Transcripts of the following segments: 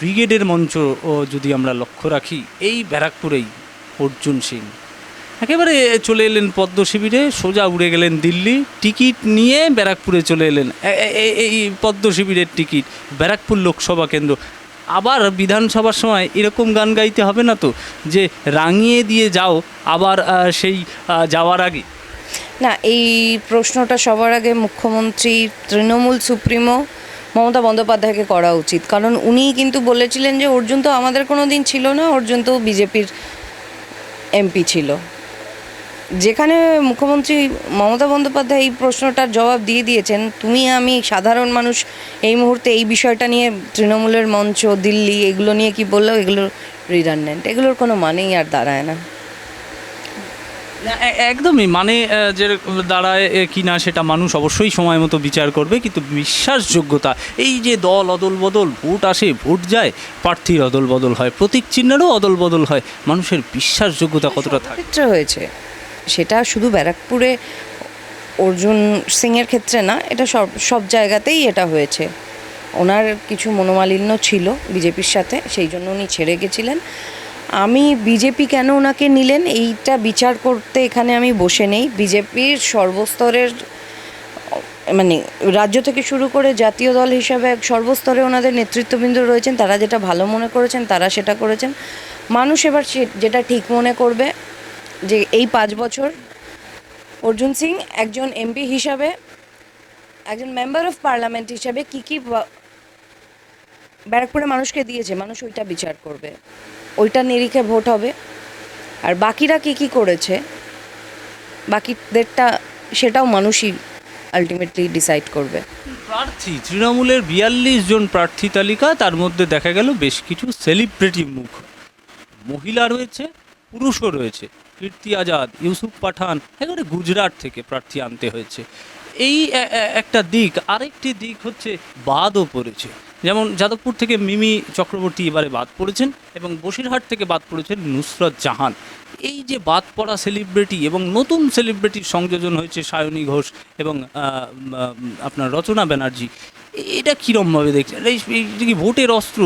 ব্রিগেডের মঞ্চ যদি আমরা লক্ষ্য রাখি, এই ব্যারাকপুরেই অর্জুন সিং একেবারে চলে এলেন পদ্ম শিবিরে, সোজা উড়ে গেলেন দিল্লি, টিকিট নিয়ে ব্যারাকপুরে চলে এলেন। এই পদ্ম শিবিরের টিকিট, ব্যারাকপুর লোকসভা কেন্দ্র। আবার বিধানসভার সময় এরকম গান গাইতে হবে না তো, যে রাঙিয়ে দিয়ে যাও, আবার সেই যাওয়ার আগে। না, এই প্রশ্নটা সবার আগে মুখ্যমন্ত্রী তৃণমূল সুপ্রিমো মমতা বন্দ্যোপাধ্যায়কে করা উচিত। কারণ উনিই কিন্তু বলেছিলেন যে, অর্জুন তো আমাদের কোনো দিন ছিল না, অর্জুন তো বিজেপির এমপি ছিল। যেখানে মুখ্যমন্ত্রী মমতা বন্দ্যোপাধ্যায় এই প্রশ্নটার জবাব দিয়ে দিয়েছেন, তুমি, আমি সাধারণ মানুষ, এই মুহূর্তে এই বিষয়টা নিয়ে তৃণমূলের মঞ্চ, দিল্লি, এগুলো নিয়ে কি বললেও এগুলো রিডান্ডেন্ট এগুলোর কোনো মানেই আর দাঁড়ায় না। একদমই। মানে যে দাঁড়ায় এ, কি না সেটা মানুষ অবশ্যই সময় মতো বিচার করবে কিন্তু বিশ্বাসযোগ্যতা এই যে দল অদল বদল ভোট আসে ভোট যায় প্রার্থীর অদল বদল হয় প্রতীক চিহ্নেরও অদল বদল হয় মানুষের বিশ্বাসযোগ্যতা কতটা থাকে? হয়েছে। সেটা শুধু ব্যারাকপুরে অর্জুন সিংয়ের ক্ষেত্রে না এটা সব সব জায়গাতেই এটা হয়েছে। ওনার কিছু মনোমালিন্য ছিল বিজেপির সাথে সেই জন্য উনি ছেড়ে গেছিলেন। আমি বিজেপি কেন ওনাকে নিলেন? এইটা বিচার করতে এখানে আমি বসে নেই। বিজেপির সর্বস্তরের মানে রাজ্য থেকে শুরু করে জাতীয় দল হিসাবে সর্বস্তরে ওনাদের নেতৃত্ববৃন্দ রয়েছেন। তারা যেটা ভালো মনে করেছেন, তারা সেটা করেছেন। মানুষ এবার যেটা ঠিক মনে করবে, যে এই পাঁচ বছর অর্জুন সিং একজন এমপি হিসাবে, একজন মেম্বার অফ পার্লামেন্ট হিসাবে কি কি ব্যারাকপুরে মানুষকে দিয়েছে, মানুষ ওইটা বিচার করবে। ওইটা নিরিখে ভোট হবে। আর বাকিরা কি কি করেছে, বাকিদেরটা সেটাও মানুষই আলটিমেটলি ডিসাইড করবে। প্রার্থী, তৃণমূলের বিয়াল্লিশ জন প্রার্থী তালিকা, তার মধ্যে দেখা গেল বেশ কিছু সেলিব্রিটি মুখ। মহিলা রয়েছে, পুরুষও রয়েছে। কীর্তি আজাদ, ইউসুফ পাঠান, একেবারে গুজরাট থেকে প্রার্থী আনতে হয়েছে। এই একটা দিক, আরেকটি দিক হচ্ছে বাদও পড়েছে। যেমন যাদবপুর থেকে মিমি চক্রবর্তী এবারে বাদ পড়েছেন এবং বসিরহাট থেকে বাদ পড়েছেন নুসরত জাহান। এই যে বাদ পড়া সেলিব্রিটি এবং নতুন সেলিব্রিটির সংযোজন হয়েছে সায়নী ঘোষ এবং আপনার রচনা ব্যানার্জি, এটা কীরমভাবে দেখছেন? এই কি ভোটের অস্ত্র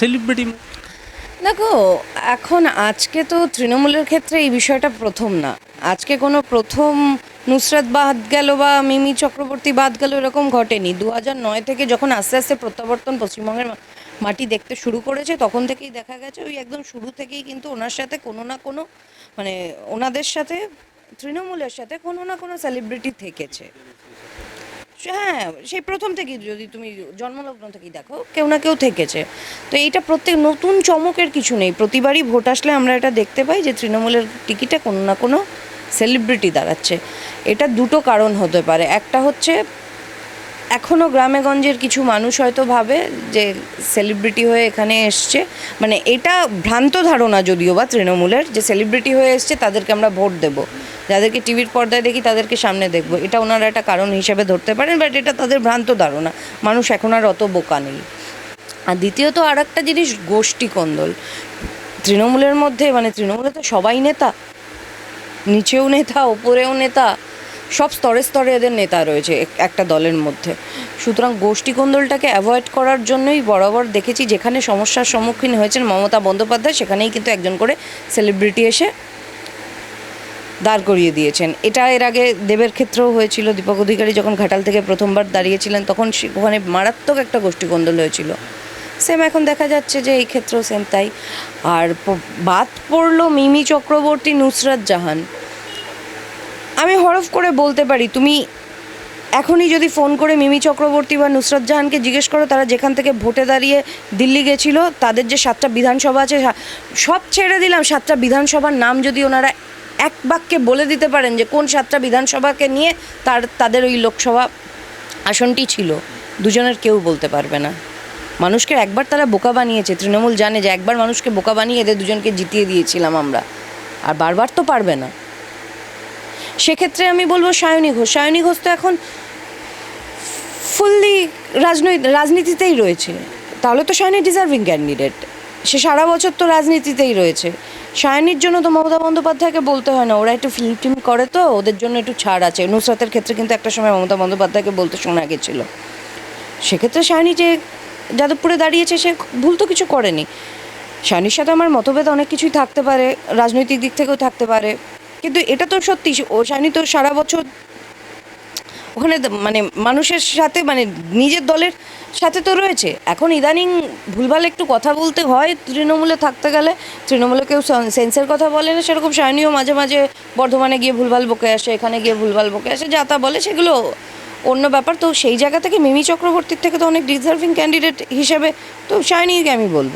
সেলিব্রিটি দেখো, এখন আজকে তো তৃণমূলের ক্ষেত্রে এই বিষয়টা প্রথম না। আজকে কোনো প্রথম নুসরাত বাদ গেল বা মিমি চক্রবর্তী বাদ গেল, এরকম ঘটেনি। দু নয় থেকে যখন আস্তে আস্তে প্রত্যাবর্তন পশ্চিমবঙ্গের মাটি দেখতে শুরু করেছে, তখন থেকেই দেখা গেছে ওই একদম শুরু থেকেই কিন্তু ওনার সাথে কোনো না কোনো মানে ওনাদের সাথে, তৃণমূলের সাথে কোনো না কোনো সেলিব্রিটি থেকেছে। হ্যাঁ সেই প্রথম থেকেই যদি তুমি জন্মলগ্ন থেকেই দেখো, কেউ না কেউ থেকেছে। তো এইটা প্রত্যেক নতুন চমকের কিছু নেই। প্রতিবারই ভোট আসলে আমরা এটা দেখতে পাই যে তৃণমূলের টিকিটে কোনো না কোনো সেলিব্রিটি দাঁড়াচ্ছে। এটা দুটো কারণ হতে পারে। একটা হচ্ছে এখনও গ্রামেগঞ্জের কিছু মানুষ হয়তো ভাবে যে সেলিব্রিটি হয়ে এখানে এসছে। মানে এটা ভ্রান্ত ধারণা যদিও বা তৃণমূলের যে সেলিব্রিটি হয়ে এসছে, তাদেরকে আমরা ভোট দেব। যাদেরকে টিভির পর্দায় দেখি, তাদেরকে সামনে দেখব। এটা ওনারা একটা কারণ হিসেবে ধরতে পারেন বাট এটা তাদের ভ্রান্ত ধারণা। মানুষ এখন আর অত বোকা নেই। আর দ্বিতীয়ত আর একটা জিনিস, গোষ্ঠী কন্দল। তৃণমূলের মধ্যে মানে তৃণমূলে তো সবাই নেতা। নিচেও নেতা ওপরেও নেতা, সব স্তরে স্তরে এদের নেতা রয়েছে একটা দলের মধ্যে। সুতরাং গোষ্ঠী কোন্দলটাকে অ্যাভয়েড করার জন্যই বরাবর দেখেছি, যেখানে সমস্যার সম্মুখীন হয়েছেন মমতা বন্দ্যোপাধ্যায়, সেখানেই কিন্তু একজন করে সেলিব্রিটি এসে দাঁড় করিয়ে দিয়েছেন। এটা এর আগে দেবের ক্ষেত্রেও হয়েছিল, দীপক অধিকারী যখন ঘাটাল থেকে প্রথমবার দাঁড়িয়েছিলেন, তখন ওখানে মারাত্মক একটা গোষ্ঠী কোন্দল হয়েছিল। সেম এখন দেখা যাচ্ছে যে এই ক্ষেত্রেও সেম তাই। আর বাদ পড়ল মিমি চক্রবর্তী, নুসরাত জাহান। আমি হরফ করে বলতে পারি, তুমি এখনই যদি ফোন করে মিমি চক্রবর্তী বা নুসরাত জাহানকে জিজ্ঞেস করো, তারা যেখান থেকে ভোটে দাঁড়িয়ে দিল্লি গেছিল, তাদের যে সাতটা বিধানসভা আছে সব ছেড়ে দিলাম সাতটা বিধানসভার নাম যদি ওনারা এক বাক্যে বলে দিতে পারেন যে কোন সাতটা বিধানসভাকে নিয়ে তার, তাদের ওই লোকসভা আসনটি ছিল, দুজনের কেউ বলতে পারবে না। মানুষকে একবার তারা বোকা বানিয়েছে, তৃণমূল জানে যে একবার মানুষকে বোকা বানিয়ে এদের দুজনকে জিতিয়ে দিয়েছিলাম আমরা। আর বারবার তো পারবে না। সেক্ষেত্রে আমি বলব সায়নী ঘোষ। সায়নী ঘোষ তো এখন ফুললি রাজনৈতিক রাজনীতিতেই রয়েছে। তাহলে তো সায়নী ডিজার্ভিং ক্যান্ডিডেট সে সারা বছর তো রাজনীতিতেই রয়েছে। সায়নীর জন্য তো মমতা বন্দ্যোপাধ্যায়কে বলতে হয় না। ওরা একটু ফিল্ম টিম করে তো, ওদের জন্য একটু ছাড় আছে। নুসরাতের ক্ষেত্রে কিন্তু একটা সময় মমতা বন্দ্যোপাধ্যায়কে বলতে শোনা গেছিল। সেক্ষেত্রে সায়নী যে যাদবপুরে দাঁড়িয়েছে, সে ভুল তো কিছু করেনি। শানির সাথে আমার মতভেদ অনেক কিছুই থাকতে পারে, রাজনৈতিক দিক থেকেও থাকতে পারে। কিন্তু এটা তো সত্যি, ও শানি তো সারা বছর ওখানে মানে মানুষের সাথে মানে নিজের দলের সাথে তো রয়েছে। এখন ইদানিং ভুলভাল একটু কথা বলতে হয় তৃণমূলে থাকতে গেলে। তৃণমূলে কেউ সেন- সেন্সের কথা বলে না, সেরকম শায়নিও মাঝে মাঝে বর্ধমানে গিয়ে ভুলভাল বকে আসে, এখানে গিয়ে ভুলভাল বকে আসে, যা তা বলে সেগুলো অন্য ব্যাপার, তো সেই জায়গা থেকে মিমি চক্রবর্তীর থেকে তো অনেক ডিজার্ভিং ক্যান্ডিডেট হিসেবে, তো শায়নিকে আমি বলব।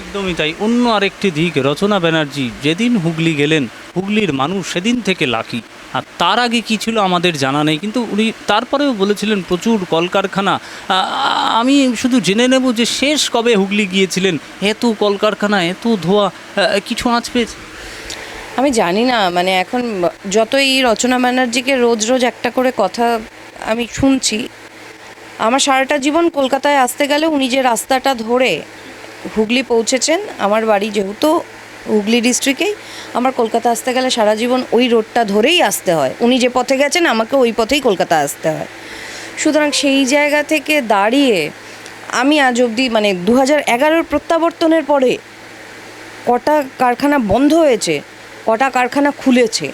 একদমই তাই। অন্য আরেকটি দিক, রচনা ব্যানার্জি, যেদিন হুগলি গেলেন, হুগলির মানুষ সেদিন থেকে লাকি। আর তার আগে কি ছিল আমাদের জানা নেই, কিন্তু উনি তারপরেও বলেছিলেন প্রচুর কলকারখানা। আমি শুধু জেনে নেব যে শেষ কবে হুগলি গিয়েছিলেন, এত কলকারখানা, এত ধোয়া কিছু আঁচ পেয়েছে? আমি জানি না মানে এখন যতই রচনা ব্যানার্জিকে রোজ রোজ একটা করে কথা আমি শুনছি, আমার সারাটা জীবন কলকাতায় আসতে গেলে উনি যে রাস্তাটা ধরে হুগলি পৌঁছেছেন, আমার বাড়ি যেহেতু হুগলি ডিস্ট্রিক্টেই, আমার কলকাতা আসতে গেলে সারা জীবন ওই রোডটা ধরেই আসতে হয়। উনি যে পথে গেছেন, আমাকে ওই পথেই কলকাতা আসতে হয়। সুতরাং সেই জায়গা থেকে দাঁড়িয়ে আমি আজ অবধি মানে দু হাজার এগারোর প্রত্যাবর্তনের পরে কটা কারখানা বন্ধ হয়েছে কটা কারখানা খুলেছে।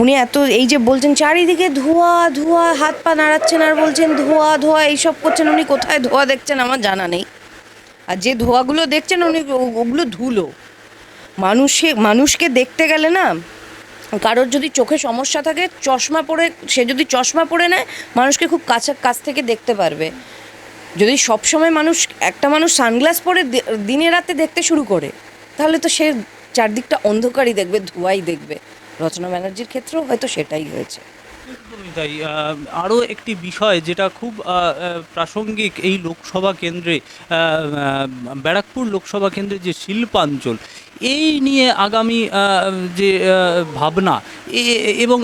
উনি এত, এই যে বলছেন চারিদিকে ধোঁয়া ধোঁয়া, হাত পা নাড়াচ্ছেন আর বলছেন ধোঁয়া ধোঁয়া, এইসব করছেন, উনি কোথায় ধোঁয়া দেখছেন আমার জানা নেই। আর যে ধোঁয়াগুলো দেখছেন উনি ওগুলো ধুলো। মানুষে, মানুষকে দেখতে গেলে না, কারোর যদি চোখে সমস্যা থাকে, চশমা পরে, সে যদি চশমা পরে নেয়, মানুষকে খুব কাছে, কাছ থেকে দেখতে পারবে। যদি সবসময় মানুষ, একটা মানুষ সানগ্লাস পরে দিনে রাতে দেখতে শুরু করে, তাহলে তো সে চারদিকটা অন্ধকারই দেখবে ধোঁয়াই দেখবে। রচনা ব্যানার্জির ক্ষেত্রেও হয়তো সেটাই হয়েছে। তাই আরও একটি বিষয় যেটা খুব প্রাসঙ্গিক এই লোকসভা কেন্দ্রে ব্যারাকপুর লোকসভা কেন্দ্রে যে শিল্পাঞ্চল এই নিয়ে আগামী যে ভাবনা এবং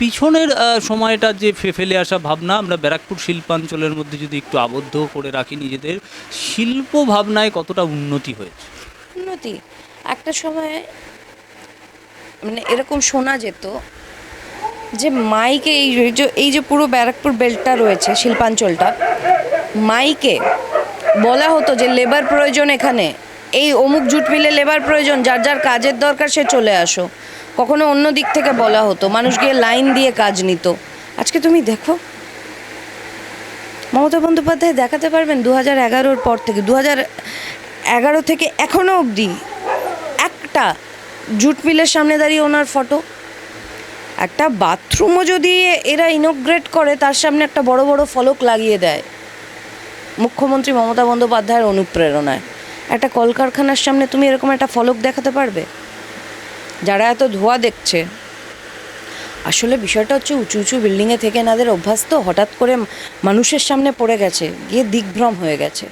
পিছনের সময়টা যে ফেলে আসা ভাবনা আমরা ব্যারাকপুর শিল্পাঞ্চলের মধ্যে যদি একটু আবদ্ধ করে রাখি নিজেদের শিল্প ভাবনায় কতটা উন্নতি হয়েছে? উন্নতি? একটা সময় মানে এরকম শোনা যেত যে মাইকে এই যে এই যে পুরো ব্যারাকপুর বেল্টটা রয়েছে, শিল্পাঞ্চলটা, মাইকে বলা হতো যে লেবার প্রয়োজন এখানে। এই অমুক জুট মিলে লেবার প্রয়োজন, যার যার কাজের দরকার সে চলে আসো। কখনো অন্য দিক থেকে বলা হতো, মানুষ গিয়ে লাইন দিয়ে কাজ নিত। আজকে তুমি দেখো, মমতা বন্দ্যোপাধ্যায় দেখাতে পারবেন দু হাজার এগারোর পর থেকে দু হাজার এগারো থেকে এখনও অবধি একটা জুট মিলের সামনে দাঁড়িয়ে ওনার ফটো। একটা বাথরুমও যদি এরা ইনোগ্রেট করে, তার সামনে একটা বড় বড় ফলক লাগিয়ে দেয়। মুখ্যমন্ত্রী মমতা বন্দ্যোপাধ্যায়ের অনুপ্রেরণায়। একটা কলকারখানার সামনে তুমি এরকম একটা ফলক দেখাতে পারবে? যারা এত ধোয়া দেখছে। আসলে বিষয়টা হচ্ছে উঁচু উঁচু বিল্ডিংয়ে থেকে এনাদের অভ্যাস তো হঠাৎ করে মানুষের সামনে পড়ে গেছে, গিয়ে দিগ্ভ্রম হয়ে গেছে।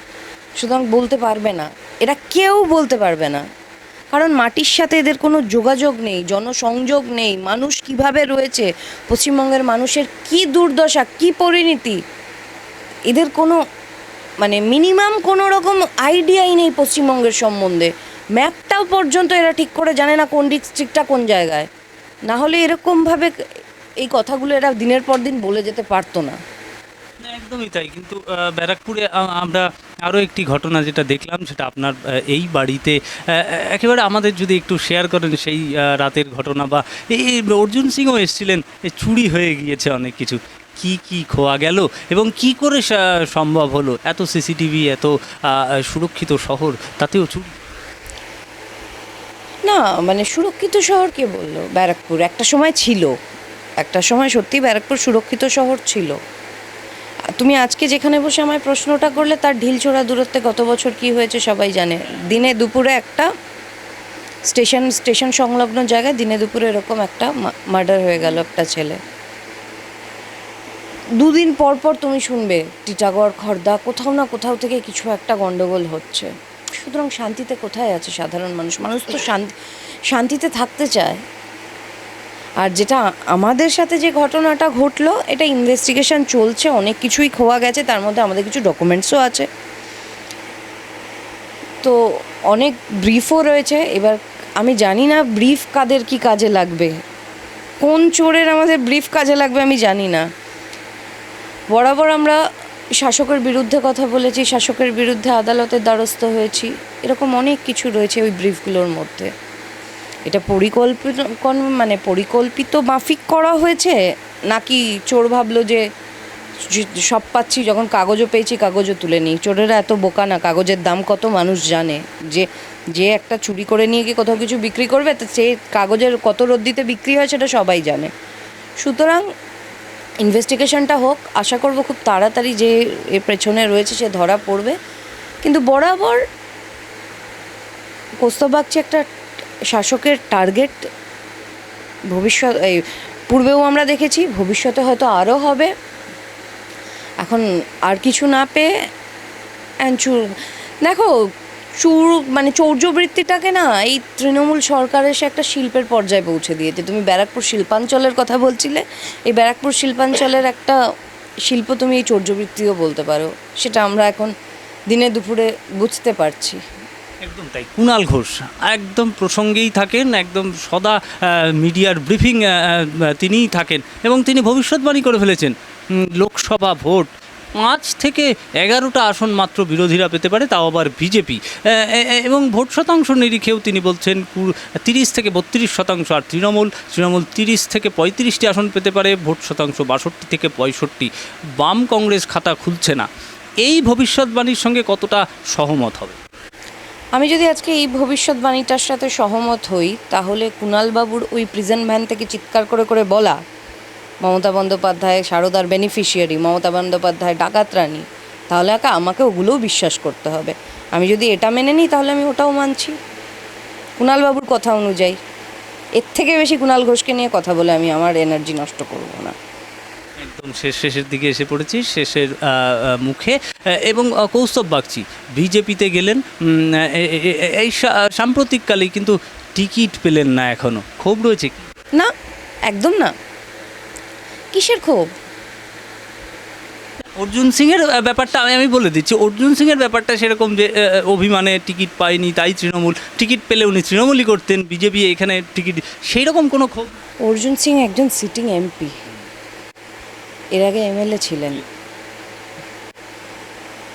সুতরাং বলতে পারবে না। এরা কেউ বলতে পারবে না। কারণ মাটির সাথে এদের কোনো যোগাযোগ নেই, জনসংযোগ নেই, মানুষ কীভাবে রয়েছে, পশ্চিমবঙ্গের মানুষের কি দুর্দশা, কি পরিণতি, এদের কোনো মানে মিনিমাম কোনো রকম আইডিয়াই নেই পশ্চিমবঙ্গের সম্বন্ধে। ম্যাপটাও পর্যন্ত এরা ঠিক করে জানে না কোন ডিস্ট্রিক্টটা কোন জায়গায়। না হলে এরকমভাবে এই কথাগুলো এরা দিনের পর দিন বলে যেতে পারতো না। একদমই তাই। কিন্তু ব্যারাকপুরে আমরা আরও একটি ঘটনা যেটা দেখলাম, সেটা আপনার এই বাড়িতে একেবারে আমাদের যদি একটু শেয়ার করেন সেই রাতের ঘটনা বা এই অর্জুন সিংও এসেছিলেন চুরি হয়ে গিয়েছে অনেক কিছু। কি কি খোয়া গেল এবং কি করে সম্ভব হলো? এত সিসিটিভি এত সুরক্ষিত শহর, তাতেও চুরি? না মানে সুরক্ষিত শহর কে বলল? ব্যারাকপুর। একটা সময় ছিল। একটা সময় সত্যি ব্যারাকপুর সুরক্ষিত শহর ছিল। তুমি আজকে যেখানে বসে আমায় প্রশ্নটা করলে, তার ঢিলছোড়া দূরত্বে গত বছর কি হয়েছে সবাই জানে। দিনে দুপুরে একটা স্টেশন স্টেশন সংলগ্ন জায়গায় দিনে দুপুরে এরকম একটা মার্ডার হয়ে গেল একটা ছেলে। দুদিন পর পর তুমি শুনবে, টিটাগড়, খর্দা, কোথাও না কোথাও থেকে কিছু একটা গন্ডগোল হচ্ছে। সুতরাং শান্তিতে কোথায় আছে সাধারণ মানুষ? মানুষ তো শান্তি, শান্তিতে থাকতে চায়। আর যেটা আমাদের সাথে যে ঘটনাটা ঘটলো, এটা ইনভেস্টিগেশন চলছে, অনেক কিছুই খোয়া গেছে, তার মধ্যে আমাদের কিছু ডকুমেন্টসও আছে। তো অনেক ব্রিফও রয়েছে, এবার আমি জানি না ব্রিফ কাদের কি কাজে লাগবে। কোন চোরের আমাদের ব্রিফ কাজে লাগবে আমি জানি না। বরাবর আমরা শাসকের বিরুদ্ধে কথা বলেছি, শাসকের বিরুদ্ধে আদালতের দ্বারস্থ হয়েছি, এরকম অনেক কিছু রয়েছে ওই ব্রিফগুলোর মধ্যে। এটা পরিকল্পিত মানে পরিকল্পিত মাফিক করা হয়েছে? নাকি চোর ভাবলো যে সব পাচ্ছি, যখন কাগজও পেয়েছি, কাগজও তুলে নিই। চোরেরা এত বোকা না, কাগজের দাম কত মানুষ জানে? যে যে একটা চুরি করে নিয়ে গিয়ে কোথাও কিছু বিক্রি করবে, তো সে কাগজের কত রদ্দিতে বিক্রি হয় সেটা সবাই জানে। সুতরাং ইনভেস্টিগেশনটা হোক, আশা করব খুব তাড়াতাড়ি যে এর পেছনে রয়েছে, সে ধরা পড়বে। কিন্তু বরাবর কোস্তবাগচি একটা শাসকের টার্গেট ভবিষ্যৎ, এই পূর্বেও আমরা দেখেছি, ভবিষ্যতে হয়তো আরও হবে। এখন আর কিছু না পেয়ে চুর, দেখো, চুর মানে চৌর্যবৃত্তিটাকে না, এই তৃণমূল সরকার এসে একটা শিল্পের পর্যায়ে পৌঁছে দিয়েছে। তুমি ব্যারাকপুর শিল্পাঞ্চলের কথা বলছিলে, এই ব্যারাকপুর শিল্পাঞ্চলের একটা শিল্প তুমি এই চৌর্যবৃত্তিও বলতে পারো, সেটা আমরা এখন দিনে দুপুরে বুঝতে পারছি। একদম তাই, কুণাল ঘোষ, একদম প্রসঙ্গেই থাকেন, একদম সদা মিডিয়ার ব্রিফিং তিনিই থাকেন এবং তিনি ভবিষ্যৎবাণী করে ফেলেছেন লোকসভা ভোট পাঁচ থেকে এগারোটা আসন মাত্র বিরোধীরা পেতে পারে, তাও আবার বিজেপি। এবং ভোট শতাংশ নিরিখেও তিনি বলছেন তিরিশ থেকে বত্রিশ শতাংশ আর তৃণমূল তৃণমূল তিরিশ থেকে পঁয়ত্রিশটি আসন পেতে পারে, ভোট শতাংশ বাষট্টি থেকে পঁয়ষট্টি। বাম কংগ্রেস খাতা খুলছে না। এই ভবিষ্যৎবাণীর সঙ্গে কতটা সহমত হবে? আমি যদি আজকে এই ভবিষ্যৎবাণীটার সাথে সহমত হই, তাহলে কুণালবাবুর ওই প্রিজন ভ্যান থেকে চিৎকার করে করে বলা, মমতা বন্দ্যোপাধ্যায় সারদার বেনিফিশিয়ারি মমতা বন্দ্যোপাধ্যায় ডাকাত রানী, তাহলে একা আমাকে ওগুলোও বিশ্বাস করতে হবে। আমি যদি এটা মেনে নিই, তাহলে আমি ওটাও মানছি। কুণালবাবুর কথা অনুযায়ী, এর থেকে বেশি কুণাল ঘোষকে নিয়ে কথা বলে আমি আমার এনার্জি নষ্ট করব না। একদম শেষ শেষের দিকে এসে পড়েছি শেষের মুখে। এবং কৌস্তব বাগচি বিজেপিতে গেলেন এই সা- সাম্প্রতিককালেই কিন্তু টিকিট পেলেন না এখনও। ক্ষোভ রয়েছে না একদম না। কিসের ক্ষোভ? অর্জুন সিংয়ের ব্যাপারটা আমি আমি বলে দিচ্ছি। অর্জুন সিংয়ের ব্যাপারটা সেরকম যে অভিমানে টিকিট পায়নি তাই তৃণমূল টিকিট পেলে উনি তৃণমূলই করতেন বিজেপি এখানে টিকিট সেই রকম কোনো ক্ষোভ? অর্জুন সিং একজন সিটিং এমপি এর আগে এমএলএ ছিলেন।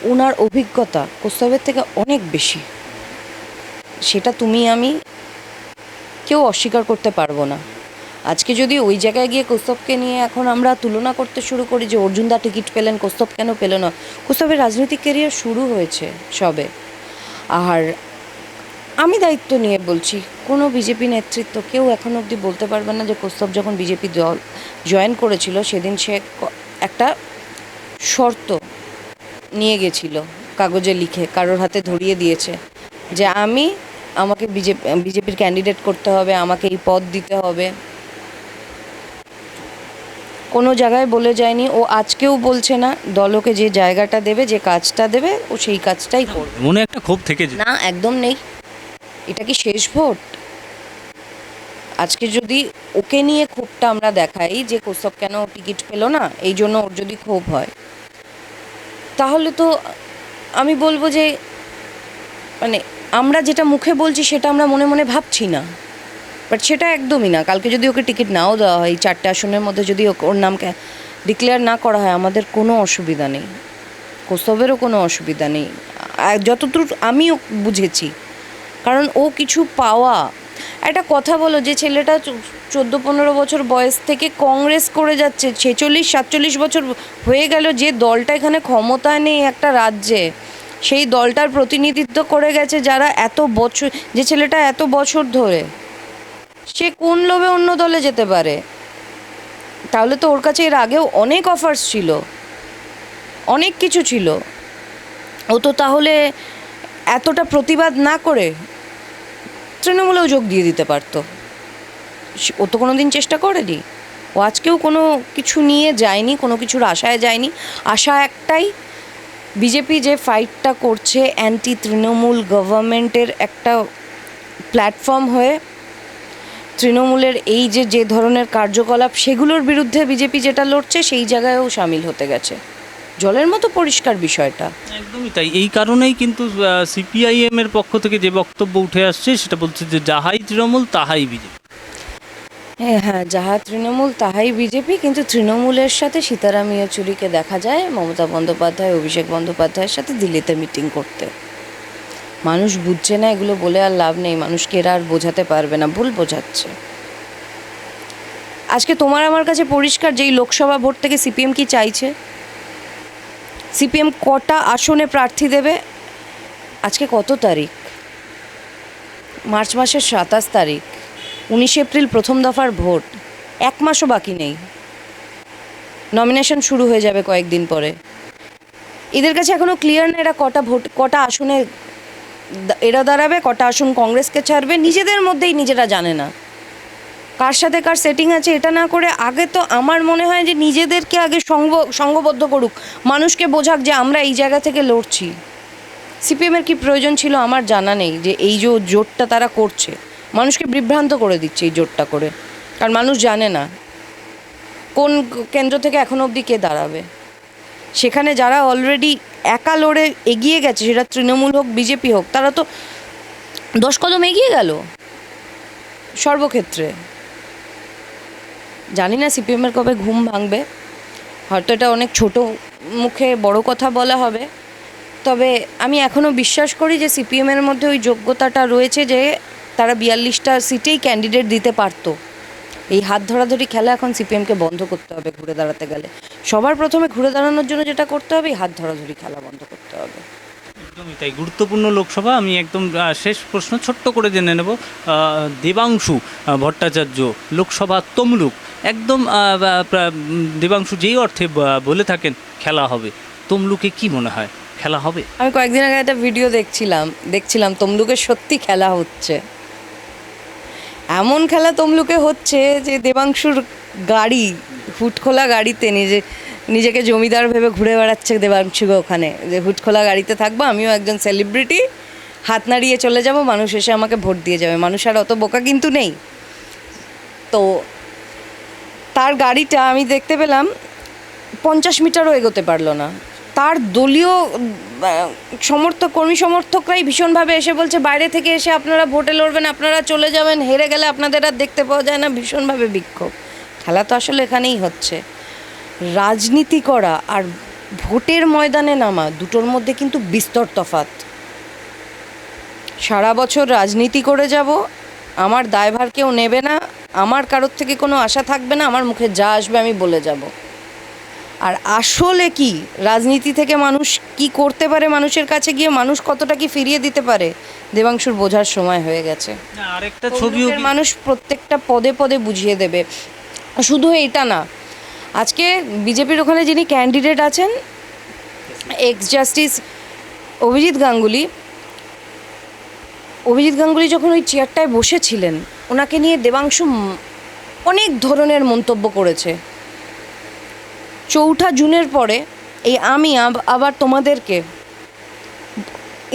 ওনার অভিজ্ঞতা কোস্তবের থেকে অনেক বেশি। সেটা তুমি, আমি কেউ অস্বীকার করতে পারব না। আজকে যদি ওই জায়গায় গিয়ে কৌস্তবকে নিয়ে এখন আমরা তুলনা করতে শুরু করি যে অর্জুনদা টিকিট পেলেন, কৌস্তব কেন পেল না? কৌস্তবের রাজনৈতিক কেরিয়ার শুরু হয়েছে সবে। আর আমি দায়িত্ব নিয়ে বলছি কোনো বিজেপি নেতৃত্ব কেউ এখন অবধি বলতে পারবে না যে কৌস্তব যখন বিজেপি দল জয়েন করেছিল সেদিন সে একটা শর্ত নিয়ে গেছিল কাগজে লিখে কারোর হাতে ধরিয়ে দিয়েছে যে আমি আমাকে বিজেপি বিজেপির ক্যান্ডিডেট করতে হবে আমাকে এই পদ দিতে হবে। কোনো জায়গায় বলে যায়নি ও আজকেও বলছে না দলকে যে জায়গাটা দেবে যে কাজটা দেবে ও সেই কাজটাই করবে। মনে একটা ক্ষোভ থেকে না একদম নেই। এটা কি শেষ ভোট? আজকে যদি ওকে নিয়ে ক্ষোভটা আমরা দেখাই যে কোসব কেন টিকিট পেল না, এই জন্য ওর যদি ক্ষোভ হয়, তাহলে তো আমি বলব যে মানে আমরা যেটা মুখে বলছি সেটা আমরা মনে মনে ভাবছি না। বাট সেটা একদমই না। কালকে যদি ওকে টিকিট নাও দেওয়া হয়, চারটে আসনের মধ্যে যদি ওর নামকে ডিক্লেয়ার না করা হয়, আমাদের কোনো অসুবিধা নেই। কোসবেরও কোনো অসুবিধা নেই। যতদূর আমিও বুঝেছি কারণ ও কিছু পাওয়া। একটা কথা বলো, যে ছেলেটা চোদ্দ পনেরো বছর বয়স থেকে কংগ্রেস করে যাচ্ছে, ছেচল্লিশ, সাতচল্লিশ বছর হয়ে গেল যে দলটা এখানে ক্ষমতায় নেই একটা রাজ্যে। সেই দলটার প্রতিনিধিত্ব করে গেছে যারা এত বছর, যে ছেলেটা এত বছর ধরে। সে কোন লোভে অন্য দলে যেতে পারে? তাহলে তো ওর কাছে এর আগেও অনেক অফার্স ছিল। অনেক কিছু ছিল। ও তো তাহলে এতটা প্রতিবাদ না করে তৃণমূলেও যোগ দিয়ে দিতে পারতো। ও তো কোনো দিন চেষ্টা করেনি। ও আজকেও কোনো কিছু নিয়ে যায়নি, কোনো কিছুর আশায় যায়নি। আশা একটাই, বিজেপি যে ফাইটটা করছে অ্যান্টি তৃণমূল গভর্নমেন্টের একটা প্ল্যাটফর্ম হয়ে, তৃণমূলের এই যে যে ধরনের কার্যকলাপ, সেগুলোর বিরুদ্ধে বিজেপি যেটা লড়ছে, সেই জায়গায়ও সামিল হতে গেছে। জলের মতো পরিষ্কার বিষয়টা। একদমই তাই। এই কারণেই কিন্তু সিপিআইএম এর পক্ষ থেকে যে বক্তব্য উঠে আসছে সেটা বলছে যে যাহাই তৃণমূল তাহাই বিজেপি। হ্যাঁ হ্যাঁ যাহা তৃণমূল তাহাই বিজেপি কিন্তু তৃণমূলের সাথে সীতারাম ইয়েচুরিকে দেখা যায় মমতা বন্দ্যোপাধ্যায় অভিষেক বন্দ্যোপাধ্যায়ের সাথে দিল্লিতে মিটিং করতে। মানুষ বুঝছে না এগুলো বলে আর লাভ নেই। মানুষকে এরা আর বোঝাতে পারবে না ভুল বোঝাচ্ছে। আজকে তোমার আমার কাছে পরিষ্কার যেই লোকসভা ভোট থেকে সিপিএম কি চাইছে? সিপিএম কটা আসনে প্রার্থী দেবে? আজকে কত তারিখ? মার্চ মাসের সাতাশ তারিখ। উনিশে এপ্রিল প্রথম দফার ভোট। এক মাসও বাকি নেই। নমিনেশন শুরু হয়ে যাবে কয়েকদিন পরে। এদের কাছে এখনও ক্লিয়ার না এরা কটা ভোট, কটা আসনে এরা দাঁড়াবে, কটা আসন কংগ্রেসকে ছাড়বে। নিজেদের মধ্যেই নিজেরা জানে না। কার সাথে কার সেটিং আছে এটা না করে আগে তো আমার মনে হয় যে নিজেদেরকে আগে সঙ্গ, সঙ্গবদ্ধ করুক। মানুষকে বোঝাক যে আমরা এই জায়গা থেকে লড়ছি। সিপিএমের কি প্রয়োজন ছিল আমার জানা নেই যে এই যে জোটটা তারা করছে। মানুষকে বিভ্রান্ত করে দিচ্ছে এই জোটটা করে। কারণ মানুষ জানে না কোন কেন্দ্র থেকে এখনও অবধি কে দাঁড়াবে। সেখানে যারা অলরেডি একা লড়ে এগিয়ে গেছে, সেটা তৃণমূল হোক বিজেপি হোক, তারা তো দশ কদম এগিয়ে গেল। সর্বক্ষেত্রে। জানি না সিপিএমের কবে ঘুম ভাঙবে। হয়তো এটা অনেক ছোট মুখে বড় কথা বলা হবে। তবে আমি এখনও বিশ্বাস করি যে সিপিএমের মধ্যে ওই যোগ্যতাটা রয়েছে যে তারা বিয়াল্লিশটা সিটেই ক্যান্ডিডেট দিতে পারতো। এই হাত ধরাধরি খেলা এখন সিপিএমকে বন্ধ করতে হবে ঘুরে দাঁড়াতে গেলে। সবার প্রথমে ঘুরে দাঁড়ানোর জন্য যেটা করতে হবে হাত ধরাধরি খেলা বন্ধ করতে হবে। একদমই তাই। গুরুত্বপূর্ণ লোকসভা, আমি একদম শেষ প্রশ্ন ছোট্ট করে জেনে নেব। দেবাংশু ভট্টাচার্য, লোকসভা তমলুক, একদম দেবাংশু যেই অর্থে বলে থাকেন, খেলা হবে। তমলুকে কি মনে হয়, খেলা হবে? আমি কয়েকদিন আগে একটা ভিডিও দেখছিলাম দেখছিলাম তমলুকে সত্যি খেলা হচ্ছে। এমন খেলা তমলুকে হচ্ছে যে দেবাংশুর গাড়ি, হুটখোলা গাড়িতে নিজে নিজেকে জমিদার ভেবে ঘুরে বেড়াচ্ছে দেবাংশু ওখানে। যে হুটখোলা গাড়িতে থাকব, আমিও একজন সেলিব্রিটি হাত নাড়িয়ে চলে যাব, মানুষ এসে আমাকে ভোট দিয়ে যাবে। মানুষ আর অত বোকা কিন্তু নেই। তো তার গাড়িটা আমি দেখতে পেলাম, পঞ্চাশ মিটারও এগোতে পারল না। তার দলীয় সমর্থক, কর্মী সমর্থকরাই ভীষণভাবে এসে বলছে, বাইরে থেকে এসে আপনারা ভোটে লড়বেন, আপনারা চলে যাবেন, হেরে গেলে আপনাদের আর দেখতে পাওয়া যায় না। ভীষণভাবে বিক্ষোভ। খেলা তো আসলে এখানেই হচ্ছে। রাজনীতি করা আর ভোটের ময়দানে নামা দুটোর মধ্যে কিন্তু বিস্তর তফাত সারা বছর রাজনীতি করে যাব আমার দায়ভার কেউ নেবে না আমার কারোর থেকে কোনো আশা থাকবে না আমার মুখে যা আসবে আমি বলে যাব। আর আসলে কি রাজনীতি থেকে মানুষ কি করতে পারে মানুষের কাছে গিয়ে মানুষ কতটা কি ফিরিয়ে দিতে পারে দেবাংশুর বোঝার সময় হয়ে গেছে। আরেকটা তমলুকের মানুষ প্রত্যেকটা পদে পদে বুঝিয়ে দেবে। শুধু এইটা না আজকে বিজেপির ওখানে যিনি ক্যান্ডিডেট আছেন এক্স জাস্টিস অভিজিৎ গাঙ্গুলি অভিজিৎ গাঙ্গুলি যখন ওই চেয়ারটায় বসেছিলেন, ওনাকে নিয়ে দেবাংশু অনেক ধরনের মন্তব্য করেছে। চৌঠা জুনের পরে এই আমি আবার তোমাদেরকে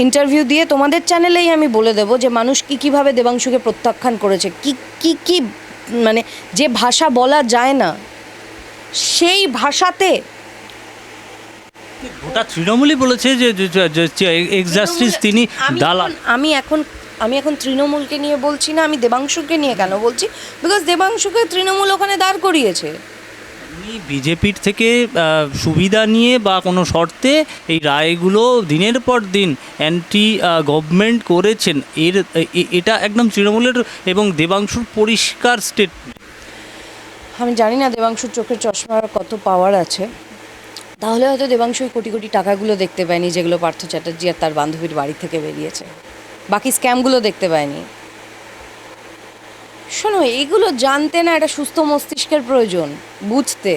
ইন্টারভিউ দিয়ে তোমাদের চ্যানেলেই আমি বলে দেব যে মানুষ কি কীভাবে দেবাংশুকে প্রত্যাখ্যান করেছে, কি কি কি মানে যে ভাষা বলা যায় না সেই ভাষাতে গোটা তৃণমূলই বলেছে যে তিনি দালাল। আমি এখন আমি এখন তৃণমূলকে নিয়ে বলছি না আমি দেবাংশুকে নিয়ে কেন বলছি? বিকজ দেবাংশুকে তৃণমূল ওখানে দাঁড় করিয়েছে। বিজেপির থেকে সুবিধা নিয়ে বা কোনো শর্তে এই রায়গুলো দিনের পর দিন অ্যান্টি গভর্নমেন্ট করেছেন এর এটা একদম তৃণমূলের এবং দেবাংশুর পরিষ্কার স্টেটমেন্ট আমি জানি না দেবাংশুর চোখের চশমার কত পাওয়ার আছে। তাহলে হয়তো দেবাংশু ওই কোটি কোটি টাকাগুলো দেখতে পায়নি যেগুলো পার্থ চ্যাটার্জি আর তার বান্ধবীর বাড়ি থেকে বেরিয়েছে। বাকি স্ক্যামগুলো দেখতে পায়নি। শোনো, এগুলো জানতে না একটা সুস্থ মস্তিষ্কের প্রয়োজন, বুঝতে।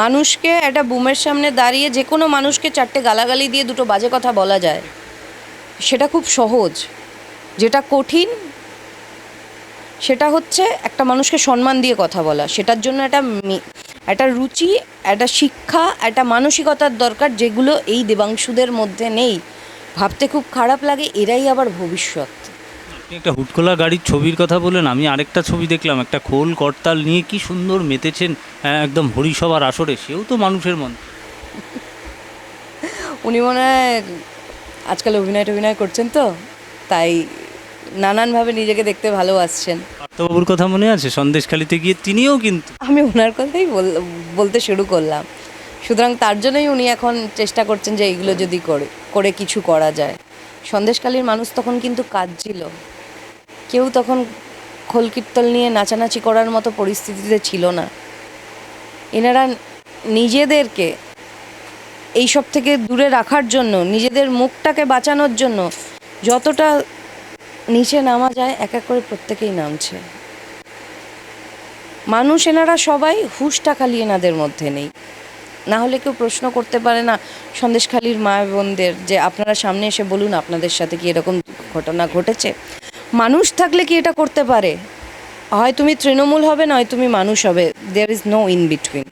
মানুষকে একটা বুমের সামনে দাঁড়িয়ে যে কোনো মানুষকে চারটে গালাগালি দিয়ে দুটো বাজে কথা বলা যায়, সেটা খুব সহজ। যেটা কঠিন সেটা হচ্ছে একটা মানুষকে সম্মান দিয়ে কথা বলা। সেটার জন্য একটা একটা রুচি একটা শিক্ষা একটা মানসিকতার দরকার যেগুলো এই দেবাংশুদের মধ্যে নেই। ভাবতে খুব খারাপ লাগে এরাই আবার ভবিষ্যৎ। আপনি একটা হুটকোলা গাড়ির ছবির কথা বলেন আমি আরেকটা ছবি দেখলাম একটা খোল করতাল নিয়ে কি সুন্দর মেতেছেন হ্যাঁ, একদম হরিসভার আসরে সেও তো মানুষের মন। উনি মনে হয় আজকাল অভিনয় টভিনয় করছেন তো তাই নানানভাবে নিজেকে দেখতে ভালোবাসছেন। বাবুর কথা মনে আছে? সন্দেশখালিতে গিয়ে তিনিও কিন্তু আমি ওনার কথাই বল- বলতে শুরু করলাম। সুতরাং তার জন্যই উনি এখন চেষ্টা করছেন যে এইগুলো যদি করে করে কিছু করা যায়। সন্দেশকালীর মানুষ তখন কিন্তু কাঁদছিল। কেউ তখন খোল কীর্তন নিয়ে নাচানাচি করার মতো পরিস্থিতিতে ছিল না। এনারা নিজেদেরকে এইসব থেকে দূরে রাখার জন্য নিজেদের মুখটাকে বাঁচানোর জন্য যতটা নিচে নামা যায়, এক এক করে প্রত্যেকেই নামছে। মানুষ এনারা সবাই হুশটা খালি এনাদের মধ্যে নেই। না হলে কেউ প্রশ্ন করতে পারে না, সন্দেশখালীর মা বোনদের, যে আপনারা সামনে এসে বলুন আপনাদের সাথে কি এরকম ঘটনা ঘটেছে। মানুষ থাকলে কি এটা করতে পারে? হয় তুমি তৃণমূল হবে, নয় তুমি মানুষ হবে। There is no in between